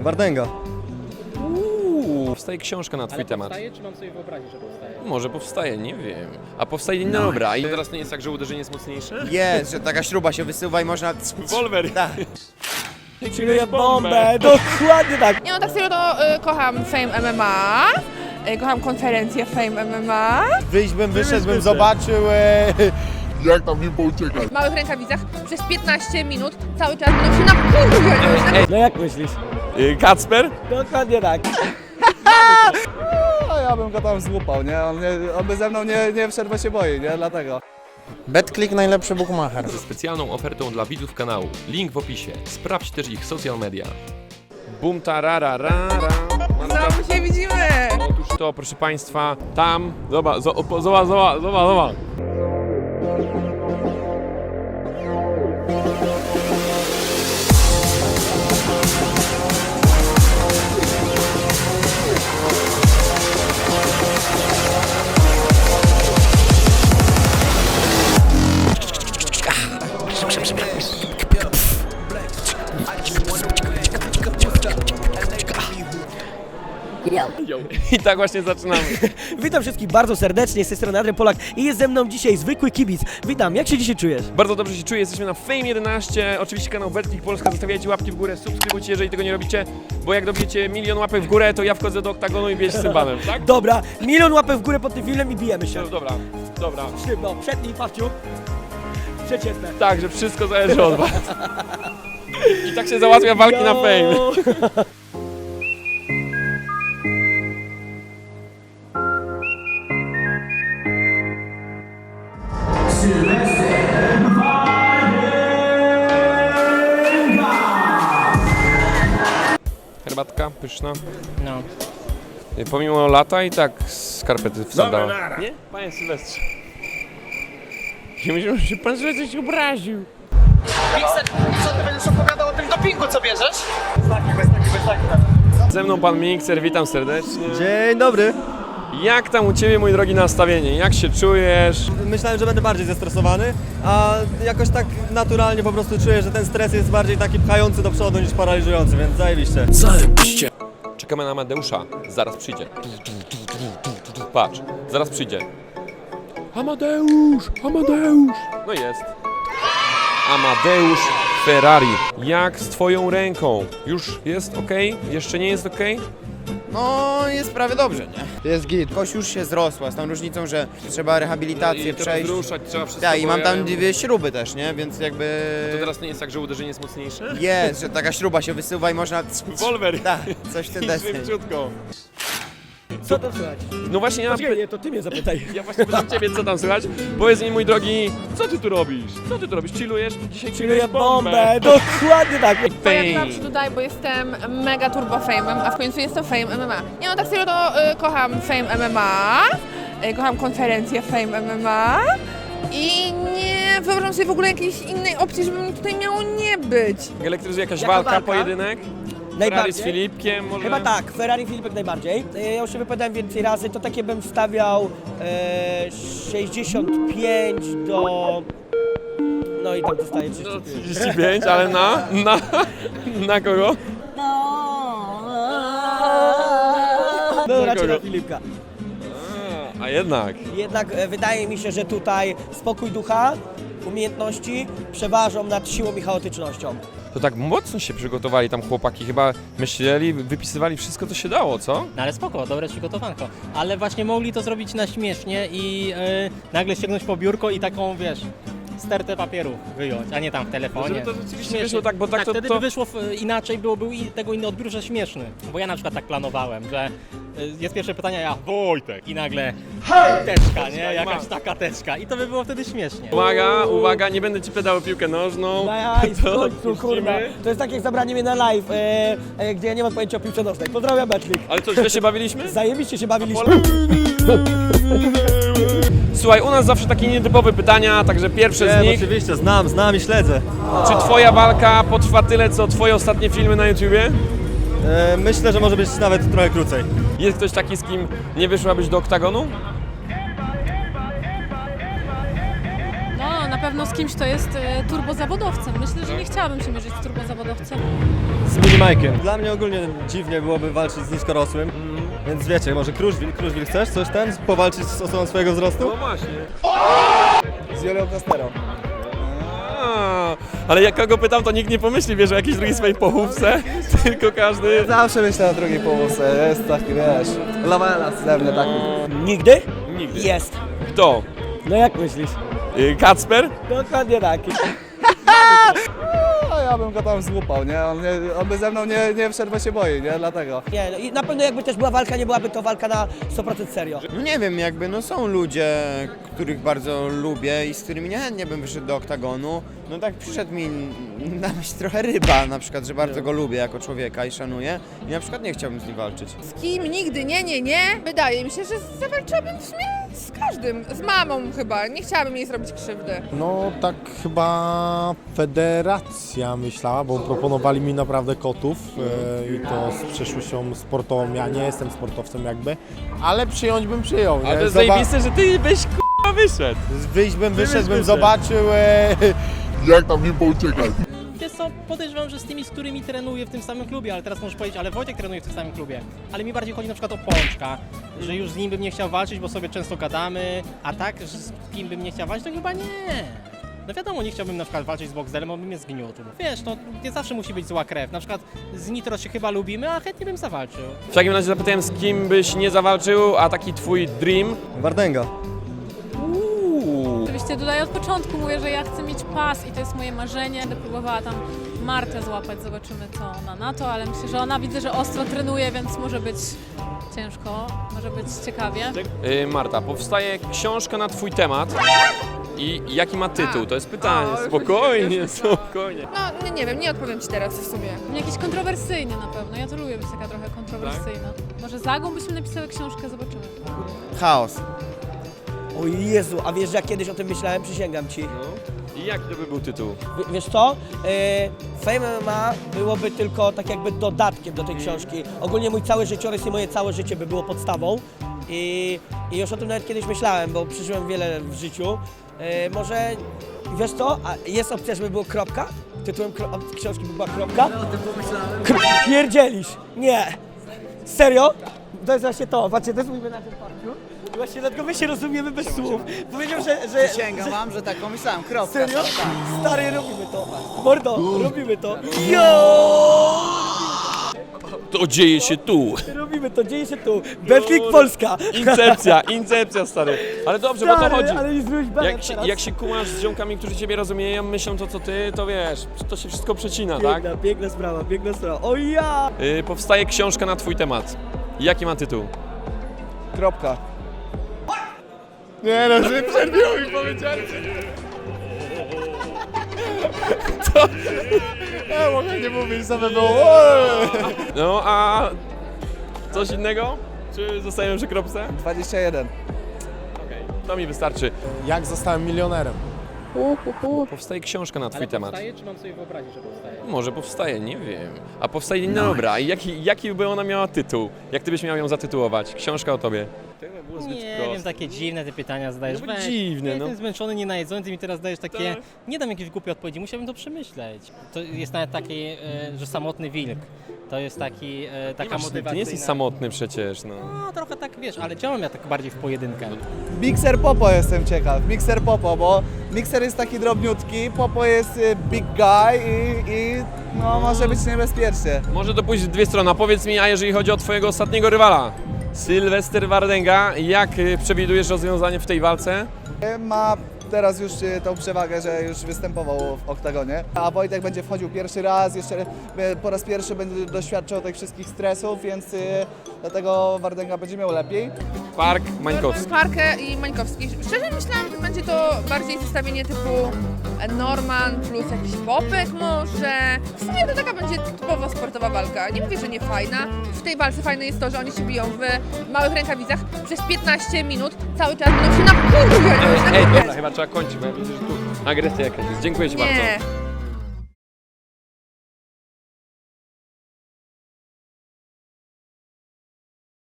Wardęga. Uuu, powstaje książka na twój Ale temat. powstaje, czy mam sobie wyobrazić, że powstaje? Może powstaje, nie wiem. A powstaje, no dobra. I teraz nie jest tak, że uderzenie jest mocniejsze? Jest, że taka śruba się wysuwa i można... Wolver. Tak. Chilluję bombę, dokładnie tak. Nie no, tak serio to y, kocham Fame MMA, y, kocham konferencję Fame MMA. Wyjść bym, wyszedł bym, zobaczył... E... W małych rękawicach przez 15 minut cały czas będą się nakurwiać. No jak myślisz? Y, Kacper? Dokładnie tak. A ja bym go tam złupał, nie? On, nie, on by ze mną nie, nie wszedł, bo się boi, nie? Dlatego. BetClick najlepszy bookmacher. Ze specjalną ofertą dla widzów kanału. Link w opisie. Sprawdź też ich social media. Bum tarara rara. Znowu się widzimy. Otóż to, proszę Państwa, tam, zobacz, zo- opo- zobacz, zobacz, zobacz, I tak właśnie zaczynamy. Witam wszystkich bardzo serdecznie, z tej strony Adrian Polak i jest ze mną dzisiaj zwykły kibic. Witam, jak się dzisiaj czujesz? Bardzo dobrze się czuję, jesteśmy na Fame 11, oczywiście kanał Betclick Polska, zostawiajcie łapki w górę, subskrybujcie, jeżeli tego nie robicie, bo jak dobijecie milion łapek w górę, to ja wchodzę do oktagonu i bierzę z cymbałem, tak? Dobra, milion łapek w górę pod tym filmem i bijemy się. No, dobra, dobra. Sztywno, przedni, Pawciu. Przeciętne. Tak, że wszystko zależy od was. I tak się załatwia walki na Fame. Herbatka pyszna. No. Pomimo lata i tak skarpety wsadałem. Nie? Panie Sylwestrze. Nie myślałem, że pan Sylwester się obraził. Co ty będziesz opowiadał o tym dopingu, co bierzesz? Ze mną pan Mikser, witam serdecznie. Dzień dobry. Jak tam u Ciebie, mój drogi, nastawienie? Jak się czujesz? Myślałem, że będę bardziej zestresowany, a jakoś tak naturalnie po prostu czuję, że ten stres jest bardziej taki pchający do przodu niż paraliżujący, więc zajebiście. Czekamy na Amadeusza. Zaraz przyjdzie. Patrz, zaraz przyjdzie. Amadeusz! Amadeusz! No jest. Amadeusz Ferrari. Jak z Twoją ręką? Już jest ok? Jeszcze nie jest ok? No, jest prawie dobrze, nie? Jest git. Kość już się zrosła, z tą różnicą, że trzeba rehabilitację przejść. ruszać trzeba wszystko. Tak, i mam tam dwie śruby też, nie? Więc jakby... To teraz nie jest tak, że uderzenie jest mocniejsze? Jest, że taka śruba się wysuwa i można... Wolver! Tak, coś w ten deseń. Szybciutko. Co tam słychać? No właśnie ja... Poczekaj, nie, to ty mnie zapytaj. Ja właśnie pytam Ciebie, co tam słychać. Powiedz mi, mój drogi, co Ty tu robisz? Co Ty tu robisz? Chillujesz? Dzisiaj Chilluję bombę, dokładnie tak. To ja dodam się tutaj, bo jestem mega turbo fame'em, a w końcu jestem Fame MMA. Nie no, tak serio to y, kocham Fame MMA, y, kocham konferencję Fame MMA i nie wyobrażam sobie w ogóle jakiejś innej opcji, żeby mi tutaj miało nie być. Elektryzuje jakaś Jaka walka, walka? pojedynek? Ferrari z Najbardziej. Filipkiem może? Chyba tak, Ferrari Filipek najbardziej. E, Ja już się wypowiadałem więcej razy, to takie bym wstawiał e, 65 do... No i tam zostaje No, 35. 35, ale na? Na? Na kogo? No raczej kogo? na Filipka. A, a jednak. Jednak e, wydaje mi się, że tutaj spokój ducha, umiejętności przeważą nad siłą i chaotycznością. To tak mocno się przygotowali tam chłopaki, chyba myśleli, wypisywali wszystko, co się dało, co? No ale spoko, dobre przygotowanko. Ale właśnie mogli to zrobić na śmiesznie i e, nagle sięgnąć po biurko i taką, wiesz, stertę papieru wyjąć, a nie tam w telefonie. Żeby to rzeczywiście Śmiesznie. wyszło tak, bo tak to- wtedy to- by wyszło w, inaczej, byłoby i tego inny odbiór, że śmieszny. Bo ja na przykład tak planowałem, że e, jest pierwsze pytanie, a ja Wojtek i nagle teczka, nie? Jakaś taka teczka i to by było wtedy śmiesznie. Uwaga, uwaga, nie będę Ci pedał piłkę nożną. Nice, w końcu, kurwa. To jest tak jak zabranie mnie na live, e, e, gdzie ja nie mam pojęcia o piłce nożnej. Pozdrawiam, Betlik. Ale co, źle się bawiliśmy? Zajebiście się bawiliśmy. Słuchaj, u nas zawsze takie nietypowe pytania, także pierwsze z nich. oczywiście, znam, znam i śledzę. Czy Twoja walka potrwa tyle, co Twoje ostatnie filmy na YouTubie? E, myślę, że może być nawet trochę krócej. Jest ktoś taki, z kim nie wyszłabyś do oktagonu? No, na pewno z kimś, kto jest e, turbozawodowcem. Myślę, że nie chciałabym się mierzyć z turbozawodowcem. z minimajkiem. Dla mnie ogólnie dziwnie byłoby walczyć z niskorosłym, więc wiecie, może Kruszwil, Kruszwil chcesz coś ten, powalczyć z osobą swojego wzrostu? No właśnie. Z Julią Costero. A, ale jak kogo pytam, to nikt nie pomyśli, wiesz, o jakiejś drugiej swojej pochówce, tylko każdy... Zawsze myślę na drugiej połówce, jest taki, wiesz, lawela ze mnie taki. Nigdy? Nigdy. Jest. Kto? No jak myślisz? Y, Kacper? Dokładnie tak. Ja bym go tam złupał, nie? On, nie, on by ze mną nie, nie wszedł, bo się boi, nie? Dlatego. Nie, no i na pewno jakby też była walka, nie byłaby to walka na 100% serio. No nie wiem, jakby no są ludzie, których bardzo lubię i z którymi niechętnie bym wyszedł do oktagonu. No tak przyszedł mi na myśl trochę ryba na przykład, że bardzo go lubię jako człowieka i szanuję i na przykład nie chciałbym z nim walczyć. Z kim nigdy, nie, nie, nie. Wydaje mi się, że zawalczyłabym w sumie każdym. Z mamą chyba. Nie chciałabym jej zrobić krzywdy. No tak chyba federacja myślała, bo proponowali mi naprawdę kotów e, i to z przeszłością sportową. Ja nie jestem sportowcem jakby, ale przyjąć bym przyjął. Ale nie? to jest Zoba- zajebiste, że ty byś k***a wyszedł. Wyjść bym, wyszedł, bym wyszedł. zobaczył. E, Wiesz co, podejrzewam, że z tymi, z którymi trenuję w tym samym klubie, ale teraz możesz powiedzieć, ale Wojtek trenuje w tym samym klubie. Ale mi bardziej chodzi na przykład o Pączka, że już z nim bym nie chciał walczyć, bo sobie często gadamy, a tak, że z kim bym nie chciał walczyć, to chyba nie. No wiadomo, nie chciałbym na przykład walczyć z Boxdelem, bo by mnie zgniótł. Wiesz, no nie zawsze musi być zła krew. Na przykład z Nitro się chyba lubimy, a chętnie bym zawalczył. W takim razie zapytałem, z kim byś nie zawalczył, a taki twój dream? Wardęga. Tutaj od początku mówię, że ja chcę mieć pas i to jest moje marzenie. Będę próbowała tam Martę złapać, zobaczymy co ona na to, ale myślę, że ona widzę, że ostro trenuje, więc może być ciężko, może być ciekawie. Y, Marta, powstaje książka na twój temat. I jaki ma tytuł? To jest pytanie. O, już Spokojnie, już spokojnie. No, nie, nie wiem, nie odpowiem ci teraz w sumie. Jakiś kontrowersyjny na pewno, ja to lubię być taka trochę kontrowersyjna. Może Zagą byśmy napisały książkę, zobaczymy. Chaos. O Jezu, a wiesz, że jak kiedyś o tym myślałem, przysięgam ci. I jaki to by był tytuł? W- Wiesz co? Yy, Fame MMA byłoby tylko tak jakby dodatkiem do tej książki. Ogólnie mój cały życiorys i moje całe życie by było podstawą. I, I już o tym nawet kiedyś myślałem, bo przeżyłem wiele w życiu. Yy, może, wiesz co? A jest opcja, żeby było kropka? Tytułem kro- książki by była kropka? Ja o tym pomyślałem. Pierdzielisz! Nie! Serio? To jest właśnie to. Patrzcie, to jest mój menadżer Parciu. Właśnie dlatego my się rozumiemy bez słów. Powiedział, że... że Przysięgam wam, że tak pomyślałem, kropka. Serio? Stary, robimy to. Mordo, robimy to. Jo! To dzieje się tu. Robimy to, dzieje się tu. Betlik Polska. Incepcja, incepcja, stary. Ale dobrze, bo to Stary, chodzi. ale nie zrobiłeś Jak się, teraz. jak się kumasz z ziomkami, którzy ciebie rozumieją, myślą to co ty, to wiesz, to się wszystko przecina, tak? Piękna, piękna sprawa, piękna sprawa. O ja! Y, powstaje książka na twój temat. Jaki ma tytuł? Kropka. Nie no, że przerwiło mi powiedziałem. To... Ja mogę nie mówić, co by było. No, a coś innego? Czy zostajemy przy kropce? 21. Okej, to mi wystarczy. jak zostałem milionerem. Powstaje książka na twój Ale temat. powstaje, czy mam sobie wyobrazić, że powstaje? Może powstaje, nie wiem. A powstaje, no dobra, i jaki, jaki by ona miała tytuł? Jak ty byś miał ją zatytułować? Książka o tobie. Chyba było zbyt Nie proste. wiem, takie dziwne te pytania zadajesz. No bo Weź, dziwne, ja no. Jestem zmęczony, nie najedzony, ty mi teraz dajesz takie... Tak. Nie dam jakiejś głupiej odpowiedzi, musiałbym to przemyśleć. To jest nawet taki, e, że samotny wilk. To jest taki, e, Nie, taka masz, ty motywacyjna... nie jesteś samotny przecież, no. No, trochę tak, wiesz, ale działam ja tak bardziej w pojedynkę. Mixer Popo jestem ciekaw. Mixer Popo, bo Mixer jest taki drobniutki, Popo jest y, big guy i, i no, może być niebezpiecznie. Może to pójść w dwie strony. A powiedz mi, a jeżeli chodzi o twojego ostatniego rywala, Sylwester Wardęga, jak y, przewidujesz rozwiązanie w tej walce? Ma teraz już y, tą przewagę, że już występował w oktagonie, a Wojtek będzie wchodził pierwszy raz, jeszcze y, po raz pierwszy będzie doświadczał tych wszystkich stresów, więc dlatego Wardęga będzie miał lepiej. Park Mańkowski. Parkę i Mańkowski. Szczerze myślałam, że będzie to bardziej zestawienie typu Norman plus jakiś popek może. W sumie to taka będzie typowo sportowa walka. Nie mówię, że nie fajna. W tej walce fajne jest to, że oni się biją w małych rękawicach przez 15 minut. Cały czas będą się nakurwiać. Ej, dobra, chyba trzeba kończyć, bo ja widzę, że tu agresja jakaś jest. Dziękuję ci bardzo. Nie.